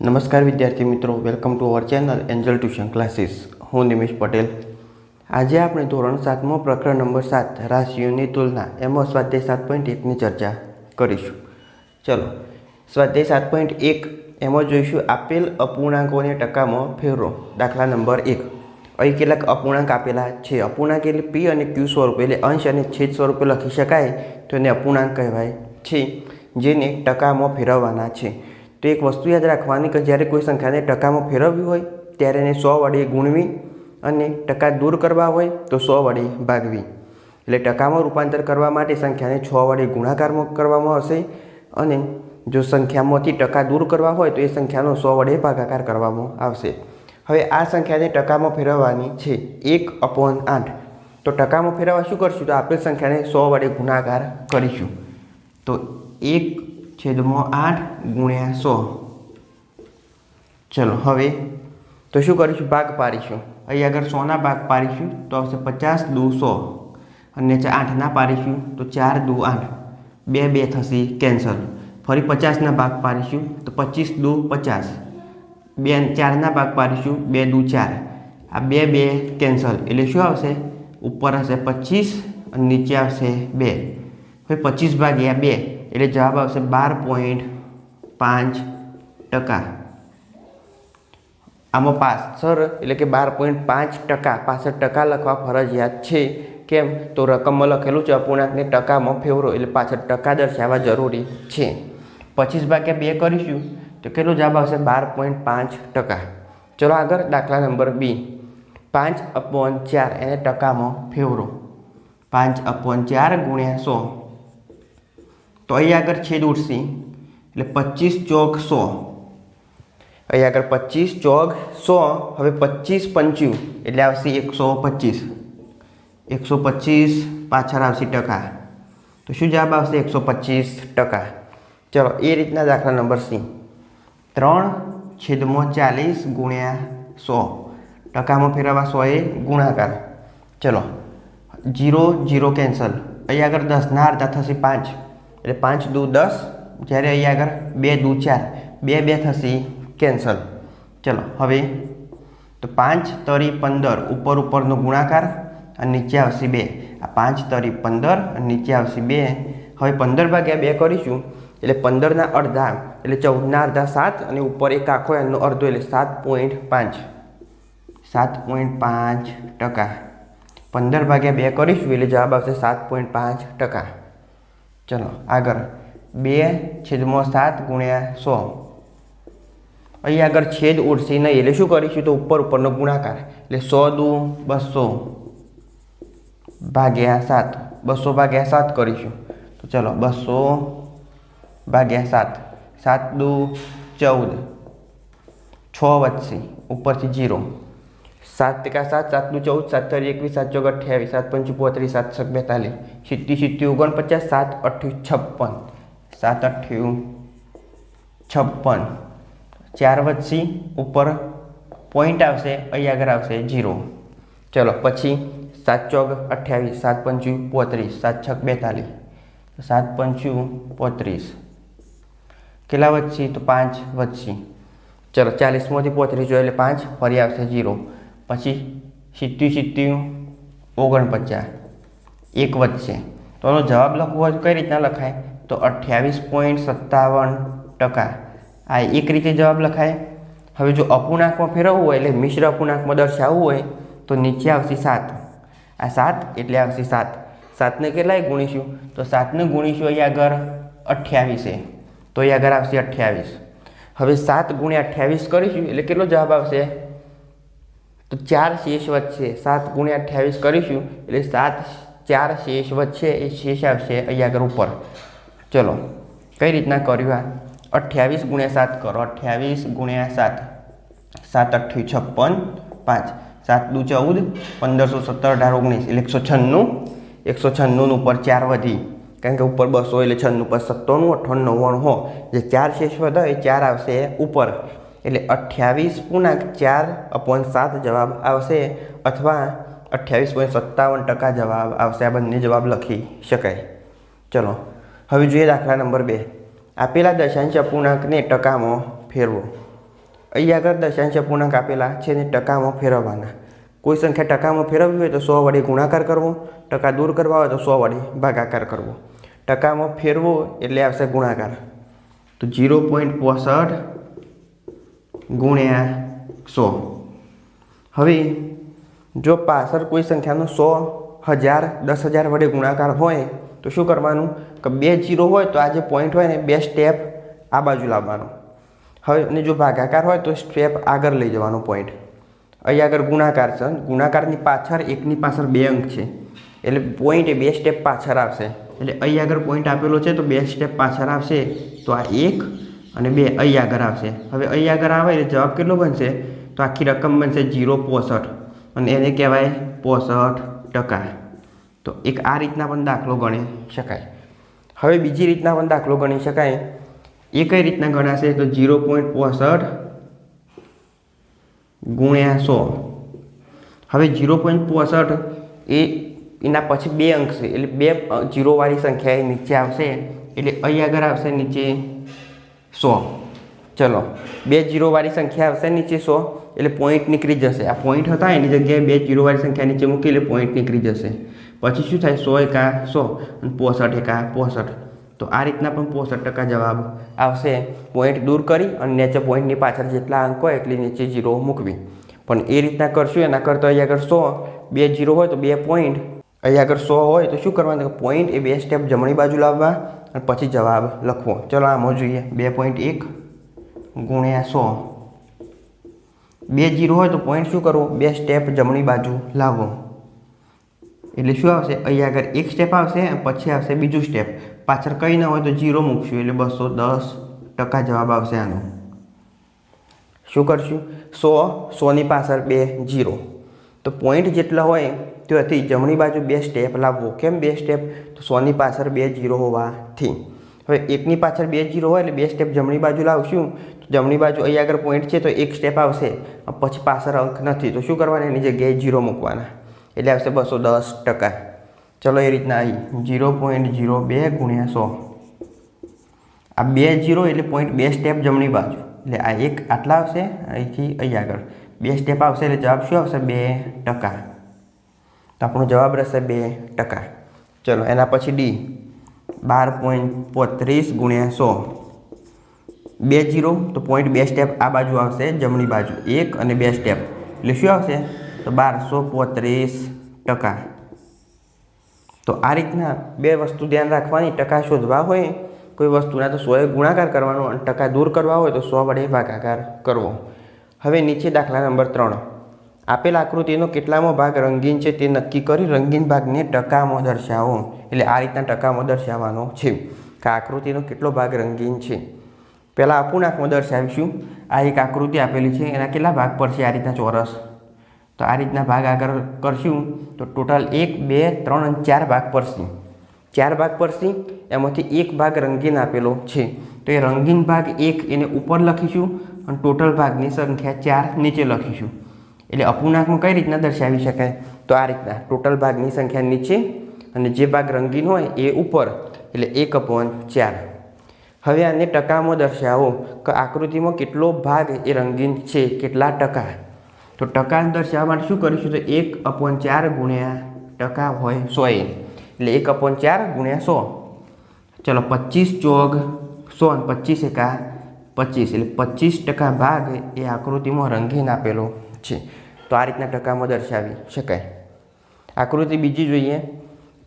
નમસ્કાર વિદ્યાર્થી મિત્રો welcome to our channel angel tuition classes હું નિમેશ પટેલ. આજે આપણે ધોરણ સાતમો પ્રકરણ નંબર સાત, રાશિઓની તુલના, એમાં સ્વાધ્યાય સાત પોઈન્ટ એકની ચર્ચા કરીશું. ચલો, સ્વાધ્યાય સાત પોઈન્ટ એક, એમાં જોઈશું આપેલ અપૂર્ણાંકોને ટકામાં ફેરવો. દાખલા નંબર એક, અહીં કેટલાક અપૂર્ણાંક આપેલા છે. અપૂર્ણાંક એટલે પી અને ક્યુ સ્વરૂપે એટલે અંશ અને છેદ સ્વરૂપે લખી શકાય, તો એને અપૂર્ણાંક કહેવાય છે, જેને ટકામાં ફેરવવાના છે. તો એક વસ્તુ યાદ રાખવાની કે જ્યારે કોઈ સંખ્યાને ટકામાં ફેરવવી હોય, ત્યારે એને સો વડે ગુણવી અને ટકા દૂર કરવા હોય, તો સો વડે ભાગવી. એટલે ટકામાં રૂપાંતર કરવા માટે સંખ્યાને છ વડે ગુણાકારમાં કરવામાં આવશે અને જો સંખ્યામાંથી ટકા દૂર કરવા હોય, તો એ સંખ્યાનો સો વડે ભાગાકાર કરવામાં આવશે. હવે આ સંખ્યાને ટકામાં ફેરવવાની છે એક અપોન આઠ. તો ટકામાં ફેરવવા શું કરશું? તો આપેલ સંખ્યાને સો વડે ગુણાકાર કરીશું. તો એક છેદમાં આઠ ગુણ્યા સો. ચલો, હવે તો શું કરીશું? ભાગ પાડીશું. અહીં આગળ સોના ભાગ પાડીશું, તો આવશે પચાસ દુ સો. અને આઠના પાડીશું, તો ચાર દુ આઠ. બે બે થશે કેન્સલ ફરી પચાસના ભાગ પાડીશું, તો પચીસ દુ પચાસ. બે ચારના ભાગ પાડીશું, બે દુ ચાર. આ બે બે કેન્સલ એટલે શું આવશે? ઉપર હશે પચીસ અને નીચે આવશે બે. હવે પચીસ ભાગ્યા બે. એટલે જવાબ આવશે બાર પોઈન્ટ પાંચ ટકા. આમાં પાછળ એટલે કે બાર પોઈન્ટ પાંચ ટકા પાસઠ ટકા લખવા ફરજિયાત છે. કેમ? તો રકમમાં લખેલું છે અપૂર્ણાંકને ટકામાં ફેવરો, એટલે પાછળ ટકા દર્શાવવા જરૂરી છે. પચીસ ભાગ્યા બે કરીશું, તો કેટલો જવાબ આવશે? બાર પોઈન્ટ પાંચ ટકા. ચલો આગળ દાખલા નંબર બી. પાંચ અપોન ચાર, એને ટકામાં ફેવરો. પાંચ અપોન ચાર ગુણ્યા સો. તો અહીં આગળ છેદ ઉઠશે એટલે પચીસ ચોક સો. અહીં આગળ પચીસ ચોક સો. હવે પચીસ પંચ્યું. એટલે આવશે એકસો પચીસ. એકસો પચીસ પાછળ આવશે ટકા. તો શું જવાબ આવશે? એકસો પચીસ ટકા. ચલો, એ રીતના દાખલા નંબર સી. ત્રણ છેદમાં ચાલીસ ગુણ્યા સો. ટકામાં ફેરવવા એ ગુણાકાર. ચલો, જીરો જીરો કેન્સલ. અહીં આગળ દસના અડધા થશે પાંચ. એટલે પાંચ દુ દસ, જ્યારે અહીંયા આગળ બે દુ ચાર, બે બે થશે કેન્સલ ચલો, હવે તો પાંચ તરી પંદર, ઉપર ઉપરનો ગુણાકાર અને નીચે આવશે બે. આ પાંચ તરી પંદર અને નીચે આવશે બે. હવે પંદર ભાગ્યા બે કરીશું, એટલે પંદરના અડધા, એટલે ચૌદના અડધા સાત અને ઉપર એક આખો એનો અડધો, એટલે સાત પોઈન્ટ પાંચ. સાત પોઈન્ટ પાંચ ટકા. પંદર ભાગ્યા બે કરીશું, એટલે જવાબ આવશે સાત પોઈન્ટ પાંચ ટકા. ચલો, આગળ. બે છેદમાં સાત ગુણ્યા સો. અહીં આગળ છેદ ઉડશે નહીં, એટલે શું કરીશું? તો ઉપર ઉપરનો ગુણાકાર. એટલે સો દુ બસો ભાગ્યા સાત. બસો ભાગ્યા સાત કરીશું. તો ચલો, બસો ભાગ્યા સાત. સાત દુ ચૌદ. છ વધશે ઉપરથી જીરો સાત ટકા સાત, સાતનું ચૌદ, સાત તરી એકવીસ, સાત ચોગ અઠ્યાવીસ, સાત પંચું પોત્રીસ સાત છક બેતાલીસ. સિત્તી સિત્તી ઓગણપચાસ, સાત અઠ્યું છપ્પન. સાત અઠ્યું છપ્પન. ચાર વધશે ઉપર પોઈન્ટ આવશે, અહીં આગળ આવશે જીરો ચલો, પછી સાત ચોગ અઠ્યાવીસ, સાત પંચું પોત્રીસ સાત છક બેતાલીસ. સાત પંચું પોત્રીસ કેટલા વધશે તો પાંચ વધશે ચલો, ચાલીસમાંથી પોત્રીસ જોઈએ એટલે પાંચ, ફરી આવશે જીરો પછી સિત્તી સિત્તી ઓગણપચાસ. એક વધશે. તો એનો જવાબ લખવો કઈ રીતના લખાય? તો અઠ્યાવીસ પોઈન્ટ સત્તાવન ટકા. આ એક રીતે જવાબ લખાય. હવે જો અપૂર્ણાંકમાં ફેરવવું હોય એટલે મિશ્ર અપૂર્ણાંકમાં દર્શાવવું હોય તો નીચે આવશે સાત. આ સાત એટલે આવશે સાત. સાતને કેટલાય ગુણીશું? તો સાતને ગુણીશું અહીંયા આગળ અઠ્યાવીસે. તો અહીંયા આગળ આવશે અઠ્યાવીસ. હવે સાત ગુણ્યા અઠ્યાવીસ કરીશું એટલે કેટલો જવાબ આવશે? તો ચાર શેષ વધશે સાત ગુણ્યા અઠ્યાવીસ કરીશું, એટલે સાત ચાર શેષ વધશે એ શેષ આવશે અહીંયા આગળ ઉપર. ચલો, કઈ રીતના કર્યું આ? અઠ્યાવીસ ગુણ્યા સાત કરો. અઠ્યાવીસ ગુણ્યા સાત. સાત અઠ્યું છપ્પન, પાંચ. સાત દુ ચૌદ, પંદરસો સત્તર, અઢાર ઓગણીસ, એટલે એકસો છન્નું. એકસો છન્નું ઉપર ચાર વધી. કારણ કે ઉપર બસો, એટલે છન્નું પર સત્તાણું અઠ્ઠાણું, નવ્વાણું હો. જે ચાર શેષ વધે એ ચાર આવશે ઉપર. એટલે અઠ્યાવીસ પૂર્ણાંક ચાર અપોન સાત જવાબ આવશે અથવા અઠ્યાવીસ પોઈન્ટ સત્તાવન ટકા જવાબ આવશે. આ બંને જવાબ લખી શકાય. ચલો, હવે જોઈએ દાખલા નંબર બે. આપેલા દશાંશ અપૂર્ણાંકને ટકામાં ફેરવો. અહીંયા આગળ દશાંશ અપૂર્ણાંક આપેલા છે ને ટકામાં ફેરવવાના. કોઈ સંખ્યા ટકામાં ફેરવવી હોય તો સો વડે ગુણાકાર કરવો. ટકા દૂર કરવા હોય તો સો વડે ભાગાકાર કરવો. ટકામાં ફેરવો એટલે આવશે ગુણાકાર. તો જીરો પોઈન્ટ પોસઠ ગુણ્યા સો. હવે જો પાછળ કોઈ સંખ્યાનો સો હજાર, દસ હજાર વડે ગુણાકાર હોય, તો શું કરવાનું? કે બે જીરો હોય તો આ જે પોઈન્ટ હોય ને, બે સ્ટેપ આ બાજુ લાવવાનો. હવે અને જો ભાગાકાર હોય તો સ્ટેપ આગળ લઈ જવાનો પોઈન્ટ અહીં આગળ ગુણાકાર છે. ગુણાકારની પાછળ એકની પાછળ બે અંક છે. એટલે પોઈન્ટ બે સ્ટેપ પાછળ આવશે. એટલે અહીં આગળ પોઈન્ટ આપેલો છે તો બે સ્ટેપ પાછળ આવશે. તો આ એક અને બે અયાગર આવશે. હવે આગળ આવે એટલે જવાબ કેટલો બનશે? તો આખી રકમ બનશે જીરો પોસઠ. અને એને કહેવાય પોસઠ ટકા. તો એક આ રીતના પણ દાખલો ગણી શકાય. હવે બીજી રીતના પણ દાખલો ગણી શકાય. એ કઈ રીતના ગણાશે? તો જીરો પોઈન્ટ પોસઠ ગુણ્યા સો. હવે જીરો પોઈન્ટ પોસઠ એ એના પછી બે અંક છે. એટલે બે જીરોવાળી સંખ્યા એ નીચે આવશે. એટલે અહીં આગળ આવશે નીચે સો. ચલો, બે જીરોવાળી સંખ્યા આવશે નીચે સો, એટલે પોઈન્ટ નીકળી જશે. આ પોઈન્ટ હતા, એની જગ્યાએ બે જીરોવાળી સંખ્યા નીચે મૂકી, એટલે પોઈન્ટ નીકળી જશે. પછી શું થાય? સો એકા સો અને પોસઠ એકા પોસઠ. તો આ રીતના પણ પોસઠ ટકા જવાબ આવશે. પોઈન્ટ દૂર કરી અને નીચે પોઈન્ટની પાછળ જેટલા અંક હોય એટલી નીચે જીરો મૂકવી. પણ એ રીતના કરશું, એના કરતાં અહીંયા આગળ સો, બે જીરો હોય તો બે પોઈન્ટ અહીંયા આગળ સો હોય તો શું કરવાનું? પોઈન્ટ એ બે સ્ટેપ જમણી બાજુ લાવવા અને પછી જવાબ લખવો. ચલો આમાં જોઈએ. બે પોઈન્ટ એક ગુણ્યા સો. બે જીરો હોય તો પોઈન્ટ શું કરવું? બે સ્ટેપ જમણી બાજુ લાવવો. એટલે શું આવશે? અહીંયા આગળ એક સ્ટેપ આવશે અને પછી આવશે બીજું સ્ટેપ પાછળ કંઈ ના હોય તો જીરો મૂકશું. એટલે બસો દસ ટકા જવાબ આવશે આનો. શું કરશું? સો, સોની પાછળ બે, જીરો. તો પોઈન્ટ જેટલા હોય ત્યાંથી જમણી બાજુ બે સ્ટેપ લાવવો. કેમ બે સ્ટેપ તો સોની પાછળ બે જીરો હોવાથી. હવે એકની પાછળ બે જીરો હોય એટલે બે સ્ટેપ જમણી બાજુ લાવશું. તો જમણી બાજુ અહીં આગળ પોઈન્ટ છે તો એક સ્ટેપ આવશે. પછી પાછળ અંક નથી. તો શું કરવાનું? એની જગ્યાએ જીરો મૂકવાના. એટલે આવશે બસો દસ ટકા. ચલો એ રીતના અહીં. જીરો પોઈન્ટ જીરો બે ગુણ્યા સો. આ બે જીરો એટલે પોઈન્ટ બે સ્ટેપ જમણી બાજુ. એટલે આ એક આટલા આવશે અહીંથી અહીં આગળ. બે સ્ટેપ આવશે એટલે જવાબ શું આવશે? બે ટકા. તો આપણો જવાબ રહેશે બે ટકા. ચલો, એના પછી ડી. બાર પોઈન્ટ પોત્રીસ ગુણ્યા સો. બે જીરો, તો પોઈન્ટ બે સ્ટેપ આ બાજુ આવશે, જમણી બાજુ એક અને બે સ્ટેપ એટલે શું આવશે? તો બારસો પોત્રીસ ટકા. તો આ રીતના બે વસ્તુ ધ્યાન રાખવાની. ટકા શોધવા હોય, કોઈ વસ્તુના તો સોએ ગુણાકાર કરવાનો અને ટકા દૂર કરવા હોય તો સો વડે ભાગાકાર કરવો. હવે નીચે દાખલા નંબર ત્રણ. આપેલ આકૃતિનો કેટલામો ભાગ રંગીન છે તે નક્કી કરી રંગીન ભાગને ટકામાં દર્શાવો. એટલે આ રીતના ટકામાં દર્શાવવાનો છે. કે આકૃતિનો કેટલો ભાગ રંગીન છે. પહેલાં અપૂર્ણાંકમાં દર્શાવીશું. આ એક આકૃતિ આપેલી છે. એના કેટલા ભાગ પડશે આ રીતના ચોરસ? તો આ રીતના ભાગ આગળ કરશું. તો ટોટલ એક, બે, ત્રણ અને ચાર ભાગ પડશે ચાર ભાગ પડશે. એમાંથી એક ભાગ રંગીન આપેલો છે. તો એ રંગીન ભાગ એક એને ઉપર લખીશું અને ટોટલ ભાગની સંખ્યા ચાર નીચે લખીશું. એટલે અપૂર્ણાંકમાં કઈ રીતના દર્શાવી શકાય? તો આ રીતના ટોટલ ભાગની સંખ્યા નીચે અને જે ભાગ રંગીન હોય એ ઉપર. એટલે એક અપોન ચાર. હવે આને ટકામાં દર્શાવો કે આકૃતિમાં કેટલો ભાગ એ રંગીન છે, કેટલા ટકા? તો ટકા દર્શાવવા માટે શું કરીશું? તો એક અપોન ચાર ગુણ્યા ટકા હોય સો એટલે એક અપોન ચાર ગુણ્યા સો. ચલો પચીસ ચોગ સો અને પચીસ એકા પચીસ. એટલે પચીસ ટકા ભાગ એ આકૃતિમાં રંગીન આપેલો છે. તો આ રીતના ટકામાં દર્શાવી શકાય. આકૃતિ બીજી જોઈએ.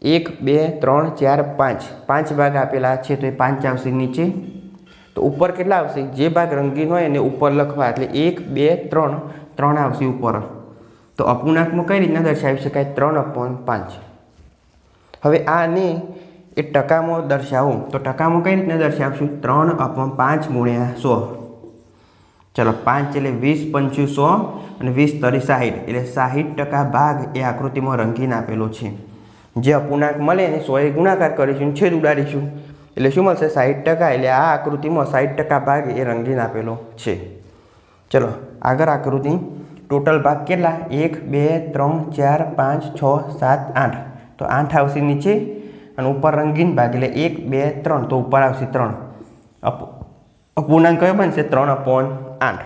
એક, બે, ત્રણ, ચાર, પાંચ. પાંચ ભાગ આપેલા છે તો એ પાંચ આવશે નીચે. તો ઉપર કેટલા આવશે? જે ભાગ રંગીન હોય એને ઉપર લખવા. એટલે એક, બે, ત્રણ. ત્રણ આવશે ઉપર. તો અપૂર્ણાંકમાં કઈ રીતના દર્શાવી શકાય? ત્રણ અપોન પાંચ. હવે આને એ ટકામાં દર્શાવું. તો ટકામાં કઈ રીતના દર્શાવશું? ત્રણ અપોન પાંચ ગુણ્યા સો. ચલો પાંચ એટલે વીસ પંચું સો અને વીસ તરી સાહીઠ. એટલે સાહીઠ ટકા ભાગ એ આકૃતિમાં રંગીન આપેલો છે. જે અપૂર્ણાંક મળે એને સોએ ગુણાકાર કરીશું છેદ ઉડાડીશું. એટલે શું મળશે? સાહીઠ ટકા. એટલે આ આકૃતિમાં સાહીઠ ટકા ભાગ એ રંગીન આપેલો છે. ચલો આગળ આકૃતિ. ટોટલ ભાગ કેટલા? એક, બે, ત્રણ, ચાર, પાંચ, છ, સાત, આઠ. તો આઠ આવશે નીચે અને ઉપર રંગીન ભાગ એટલે એક, બે, ત્રણ. તો ઉપર આવશે ત્રણ. અપ, અપૂર્ણાંક કયો બનશે? ત્રણ અપોન આઠ.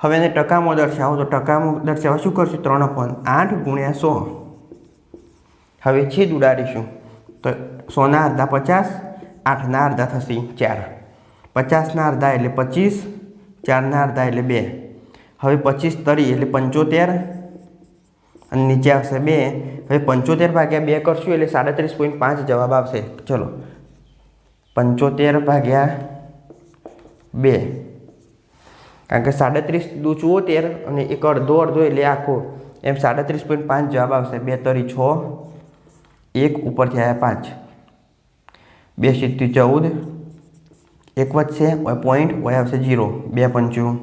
હવે એને ટકામાં દર્શાવો. તો ટકામાં દર્શાવવા શું કરશું? ત્રણ અપોન આઠ ગુણ્યા સો. હવે છેદ ઉડાડીશું. તો સોના અડધા પચાસ, આઠના અડધા થશે ચાર. પચાસના અડધા એટલે પચીસ, ચારના અડધા એટલે બે. હવે પચીસ તરી એટલે પંચોતેર અને નીચે આવશે બે. હવે પંચોતેર ભાગ્યા બે કરશું એટલે સાડત્રીસ પોઈન્ટ પાંચ જવાબ આવશે. ચલો. પંચોતેર ભાગ્યા બે. કારણ કે સાડત્રીસ દુ ચુઓતેર અને એક અડધો અડધો એટલે આખો. એમ સાડત્રીસ પોઈન્ટ પાંચ જવાબ આવશે. બે તરી છ. એક ઉપરથી આવ્યા પાંચ. બે સિત્તી ચૌદ. એક વધશે પોઈન્ટ, ઓય આવશે જીરો બે પંચું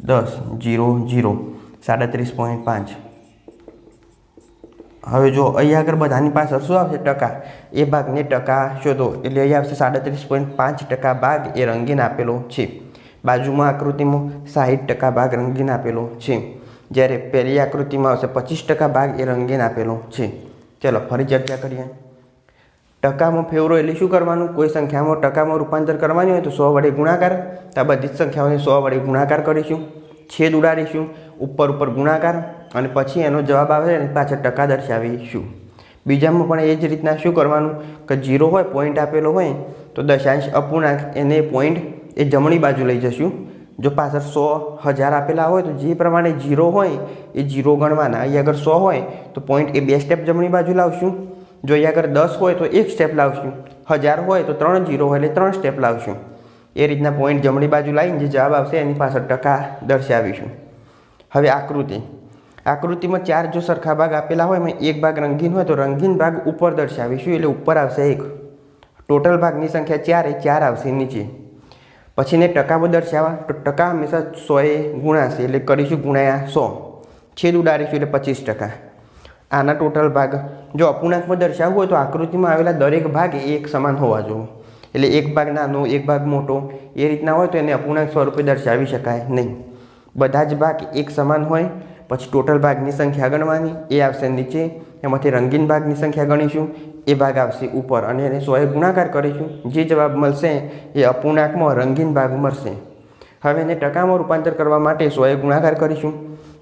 દસ જીરો જીરો સાડત્રીસ પોઈન્ટ પાંચ. હવે જો અહીંયા આગળ બધાની પાસે શું આવશે ટકા, એ ભાગને ટકા શોધો. એટલે અહીંયા આવશે સાડત્રીસ પોઈન્ટ પાંચ ટકા ભાગ એ રંગીન આપેલો છે. બાજુમાં આકૃતિમાં સાહીઠ ટકા ભાગ રંગીન આપેલો છે. જ્યારે પહેલી આકૃતિમાં આવશે પચીસ ટકા ભાગ એ રંગીન આપેલો છે. ચલો ફરી ચર્ચા કરીએ. ટકામાં ફેવરો એટલે શું કરવાનું? કોઈ સંખ્યામાં ટકામાં રૂપાંતર કરવાની હોય તો સો વડે ગુણાકાર. તો બધી જ સંખ્યાઓને સો વડે ગુણાકાર કરીશું. છેદ ઉડાડીશું. ઉપર ઉપર ગુણાકાર. અને પછી એનો જવાબ આવે એની પાછળ ટકા દર્શાવીશું. બીજામાં પણ એ જ રીતના શું કરવાનું? કે જીરો હોય પોઈન્ટ આપેલો હોય, તો દશાંશ અપૂર્ણાંક એને પોઈન્ટ એ જમણી બાજુ લઈ જશું. જો પાછળ સો હજાર આપેલા હોય, તો જે પ્રમાણે જીરો હોય, એ જીરો ગણવાના. અહીં આગળ સો હોય, તો પોઈન્ટ એ બે સ્ટેપ જમણી બાજુ લાવશું. જો અહીંયા આગળ દસ હોય, તો એક સ્ટેપ લાવશું. હજાર હોય, તો ત્રણ જીરો હોય, એટલે ત્રણ સ્ટેપ લાવશું. એ રીતના પોઈન્ટ જમણી બાજુ લાવીને જે જવાબ આવશે, એની પાછળ ટકા દર્શાવીશું. હવે આકૃતિ. આકૃતિમાં ચાર જો સરખા ભાગ આપેલા હોય, એમાં એક ભાગ રંગીન હોય, તો રંગીન ભાગ ઉપર દર્શાવીશું, એટલે ઉપર આવશે એક. ટોટલ ભાગની સંખ્યા ચાર એ ચાર આવશે નીચે. પછી ને ટકામાં દર્શાવવા, તો ટકા હંમેશા સોએ ગુણાશે, એટલે કરીશું ગુણાયા સો. છેદ ઉડાડીશું, એટલે પચીસ ટકા. આના ટોટલ ભાગ, જો અપૂર્ણાંકમાં દર્શાવવું હોય, તો આકૃતિમાં આવેલા દરેક ભાગ એક સમાન હોવા જોઈએ. એટલે એક ભાગ નાનો, એક ભાગ મોટો, એ રીતના હોય, તો એને અપૂર્ણાંક સ્વરૂપે દર્શાવી શકાય નહીં. બધા જ ભાગ એક સમાન હોય પછી ટોટલ ભાગની સંખ્યા ગણવાની, એ આવશે નીચે, એમાંથી રંગીન ભાગની સંખ્યા ગણીશું, એ ભાગ આવશે ઉપર અને એને સોએ ગુણાકાર કરીશું, જે જવાબ મળશે એ અપૂર્ણાંકમાં રંગીન ભાગ મળશે. હવે એને ટકામાં રૂપાંતર કરવા માટે સોએ ગુણાકાર કરીશું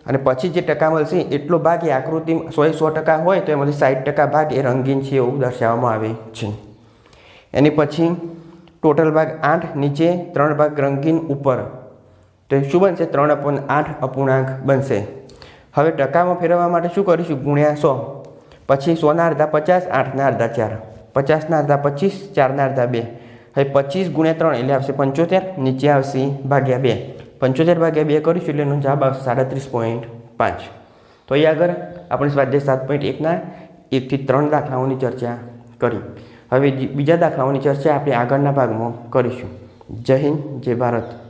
અને પછી જે ટકા મળશે, એટલો ભાગ એ આકૃતિ સોએ સો ટકા હોય તો એમાંથી સાઠ ટકા ભાગ એ રંગીન છે એવું દર્શાવવામાં આવે છે. એની પછી ટોટલ ભાગ આઠ, નીચે ત્રણ ભાગ રંગીન ઉપર. તો શું બનશે? ત્રણ અપૂર્ણ આઠ અપૂર્ણાંક બનશે. હવે ટકામાં ફેરવવા માટે શું કરીશું? ગુણ્યા સો. પછી સોના અડધા પચાસ, આઠના અડધા ચાર. પચાસના અડધા પચીસ, ચારના અડધા બે. હવે પચીસ ગુણ્યા ત્રણ એટલે આવશે પંચોતેર, નીચે આવશે ભાગ્યા બે. પંચોતેર ભાગ્યા બે કરીશું એટલે એનો જવાબ આવશે સાડત્રીસ પોઈન્ટ પાંચ. તો અહીં આગળ આપણે સ્વાધ્યાય સાત પોઈન્ટ એકના એકથી ત્રણ દાખલાઓની ચર્ચા કરી. હવે બીજા દાખલાઓની ચર્ચા આપણે આગળના ભાગમાં કરીશું. જય હિન્દ, જય ભારત.